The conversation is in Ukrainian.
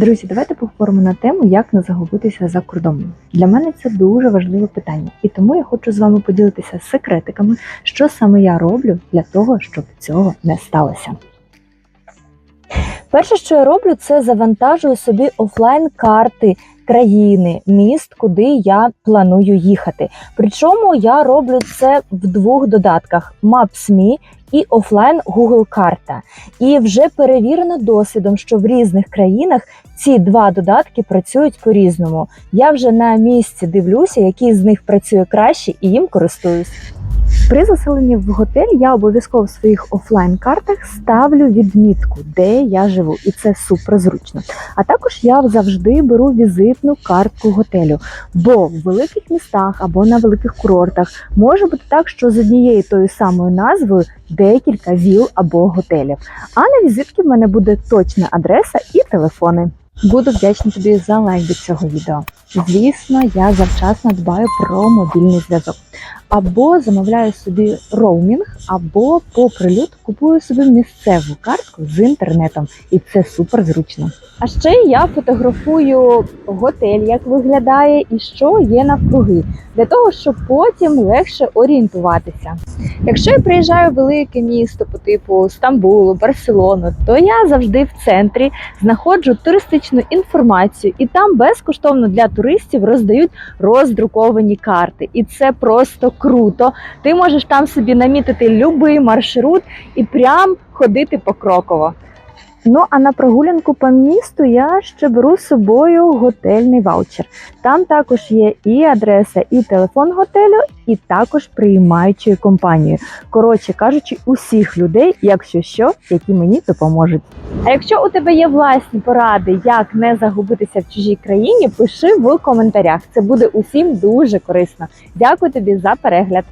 Друзі, давайте поговоримо на тему, як не загубитися за кордоном. Для мене це дуже важливе питання, і тому я хочу з вами поділитися секретиками, що саме я роблю для того, щоб цього не сталося. Перше, що я роблю, це завантажую собі офлайн карти країни, міст, куди я планую їхати. Причому я роблю це в двох додатках: Maps.me і офлайн Google карта. І вже перевірено досвідом, що в різних країнах ці два додатки працюють по-різному. Я вже на місці дивлюся, який з них працює краще, і їм користуюсь. При заселенні в готель я обов'язково в своїх офлайн картах ставлю відмітку, де я живу, і це супер зручно. А також я завжди беру візитну картку готелю, бо в великих містах або на великих курортах може бути так, що з однією тою самою назвою декілька віл або готелів. А на візитці в мене буде точна адреса і телефони. Буду вдячна тобі за лайк до цього відео. Звісно, я завчасно дбаю про мобільний зв'язок. Або замовляю собі роумінг, або по прильот купую собі місцеву картку з інтернетом, і це супер зручно. А ще я фотографую готель, як виглядає і що є навкруги, для того, щоб потім легше орієнтуватися. Якщо я приїжджаю в велике місто по типу Стамбулу, Барселону, то я завжди в центрі знаходжу туристичну інформацію, і там безкоштовно для туристів роздають роздруковані карти. І це просто круто. Ти можеш там собі намітити будь-який маршрут і прям ходити покроково. Ну а на прогулянку по місту я ще беру з собою готельний ваучер. Там також є і адреса, і телефон готелю, і також приймаючої компанії. Коротше кажучи, усіх людей, якщо що, які мені допоможуть. А якщо у тебе є власні поради, як не загубитися в чужій країні, пиши в коментарях. Це буде усім дуже корисно. Дякую тобі за перегляд.